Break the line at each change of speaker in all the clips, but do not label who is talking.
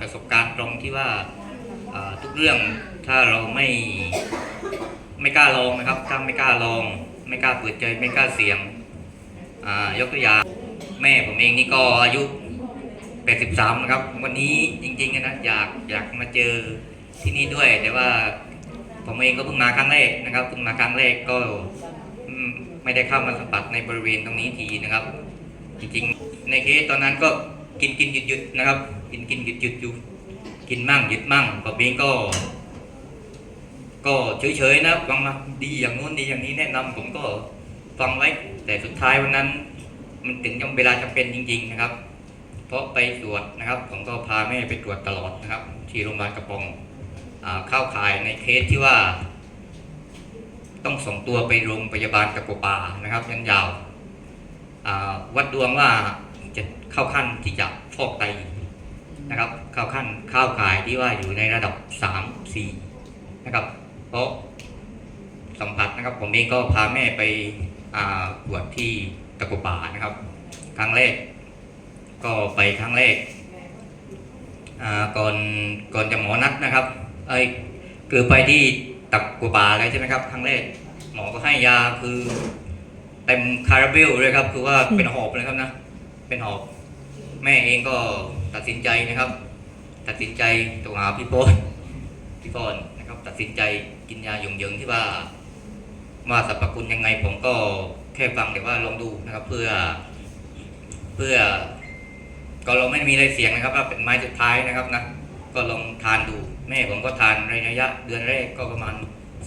ประสบการณ์ตรงที่ว่าทุกเรื่องถ้าเราไม่ไม่กล้าลองนะครับถ้าไม่กล้าลอง ไม่กล้าเปิดใจไม่กล้าเสี่ยงอ่ายกตัวอย่างแม่ผมเองนี่ก็อายุ 83 นะครับ วันนี้จริงๆนะอยากอยากมาเจอที่นี่ด้วย แต่ว่าผมเองก็เพิ่งมาครั้งแรกนะครับเพิ่งมาครั้งแรกก็ไม่ได้เข้ามาสัมผัสในบริเวณตรงนี้ทีนะครับ จริงๆ ในเคสตอนนั้นก็กินกินหยุดหยุดนะครับ กินกินหยุดหยุดอยู่กินมั่งหยุดมั่งผมเองก็ ก็เฉยๆนะฟังมาดีอย่างนู้นดีอย่างนี้แนะนำผมก็ฟังไว้ แต่สุดท้ายวันนั้น มันถึงยังเวลาจำเป็นจริง ๆ นะครับ เพราะไปตรวจนะครับ ผมก็พาแม่ไปตรวจตลอดนะครับ ที่โรงพยาบาลกระปองเข้าข่ายในเคสที่ว่า ต้องส่งตัวไปโรงพยาบาลตะกัวป่านะครับยันยาววัดดวงว่าจะเข้าขั้นที่จะฟอกไต ข้าขั้นเข้ายที่ว่าอยู่ในระดับสามสี่นะครับ เพราะสัมผัสนะครับผมเองก็พาแม่ไปอ่าตรวจที่ตะกัวป่านะครับ ครั้งแรก ก็ไปครั้งแรกก่อนก่อนจะหมอนัดนะครับเอ้ยคือไปที่ตะกัวป่าเลยใช่ไหมครับ ครั้งแรก หมอก็ให้ยาคือเต็มคาราเบลเลยครับ คือว่าเป็นหอบเลยครับนะ เป็นหอบ แม่เองก็ตัดสินใจนะครับ ตัดสินใจโทรหาพี่โพนพี่โพนนะครับ ตัดสินใจกินยาหยงเยิงที่ว่าว่าสรรพคุณยังไงผมก็แค่ฟังแต่ว่าลองดูนะครับ เพื่อ เพื่อ ก็เราไม่มีอะไรเสียงนะครับว่าเป็นไม้สุดท้ายนะครับนะก็ลองทานดู แม่ผมก็ทานระยะ เดือนแรกก็ประมาณ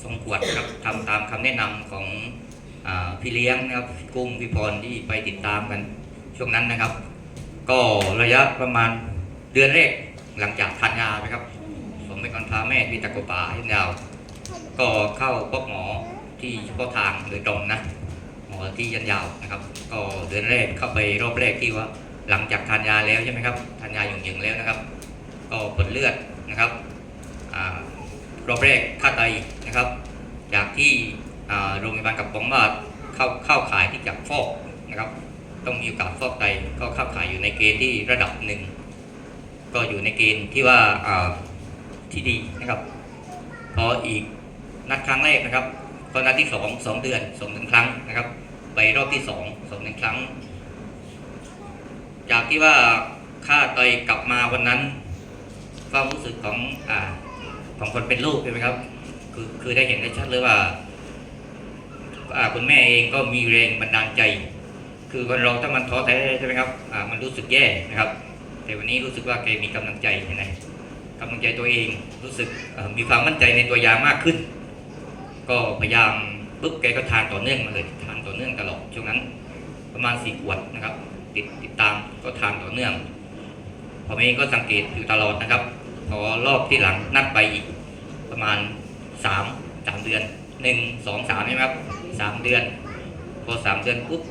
สองขวดครับทำตามคำแนะนำของอพี่เลี้ยงนะครับพี่กุ้งพี่พรที่ไปติดตามกันช่วงนั้นนะครับ ก็ระยะประมาณเดือนแรก หลังจากทานยาไปครับ ผมเป็นคนพาแม่ที่ตะกป่าที่ยาว ก็เข้าพบหมอที่เฉพาะทางโดยตรงนะ หมอที่ยันยาวนะครับ ก็เดือนแรกเข้าไปรอบแรกที่ว่า หลังจากทานยาแล้วใช่ไหมครับทานยาหยุ่งๆแล้วนะครับ ก็ผลเลือดนะครับอรอบแรกค่าไตนะครับ จากที่โรงพยาบาลกับผมว่าเข้าเข้าขายที่จะฟอกนะครับ ต้องมีโอกาสฟอกไตก็เข้าขายอยู่ในเกณฑ์ที่ระดับหนึ่ง ก็อยู่ในเกณฑ์ที่ว่าที่ดีนะครับ พออีกนัดครั้งแรกนะครับพอนัดที่สองสองเดือนสองหนึ่งครั้งนะครับ ไปรอบที่สองสองหนึ่งครั้ง จากที่ว่าค่าไตกลับมาวันนั้นความรู้สึกของอ่าของคนเป็นลูกใช่ไหมครับ คือคือได้เห็นได้ชัดเลยว่าอาคุณแม่เองก็มีแรงบันดาลใจ คือคนเราถ้ามันท้อแท้ใช่ไหมครับอ่ามันรู้สึกแย่นะครับ แต่วันนี้รู้สึกว่าแกมีกำลังใจนะกำลังใจตัวเองรู้สึกมีความมั่นใจในตัวยามากขึ้น ก็พยายามปุ๊บแกก็ทานต่อเนื่องมาเลยทานต่อเนื่องตลอดช่วงนั้น ประมาณสี่ขวดนะครับติดติดตามก็ทานต่อเนื่องผมเองก็สังเกตอยู่ตลอดนะครับพอรอบที่หลังนัดไปอีกประมาณสามสามเดือนหนึ่งสองสามใช่ไหมครับสามเดือน พอสามเดือนปุ๊บ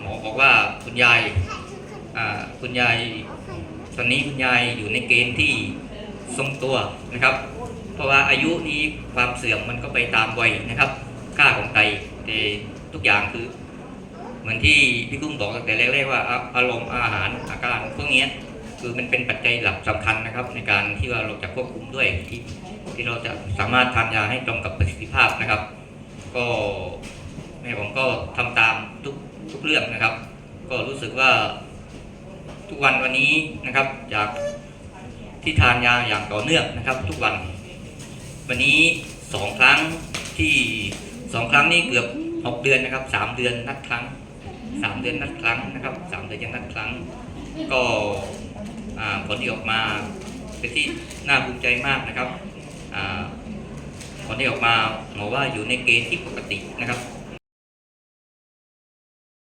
หมอบอกว่าคุณยาย คุณยายตอนนี้คุณยายอยู่ในเกณฑ์ที่ทรงตัวนะครับ เพราะว่าอายุนี้ความเสื่อมมันก็ไปตามวัยนะครับค่าของไตแต่ทุกอย่างคือ เหมือนที่พี่กุ้งบอกตั้งแต่แรกๆว่าอารมณ์อาหารอาการพวกนี้คือมันเป็นปัจจัยหลักสำคัญนะครับ ในการที่ว่าเราจะควบคุมด้วยที่ที่เราจะสามารถทานยาให้ตรงกับประสิทธิภาพนะครับ ก็แม่ผมก็ทำตามทุกทุกเรื่องนะครับ ก็รู้สึกว่า ทุกวันวันนี้นะครับ จากที่ทานยาอย่างต่อเนื่องนะครับ ทุกวัน วันนี้สองครั้งที่สองครั้งนี้เกือบหกเดือนนะครับสามเดือนนัดครั้งสามเดือนนัดครั้งนะครับสามเดือนยังนัดครั้ง ก็ผลที่ออกมาเป็นที่น่าภูมิใจมากนะครับผลที่ออกมาหมอว่าอยู่ในเกณฑ์ที่ปกตินะครับ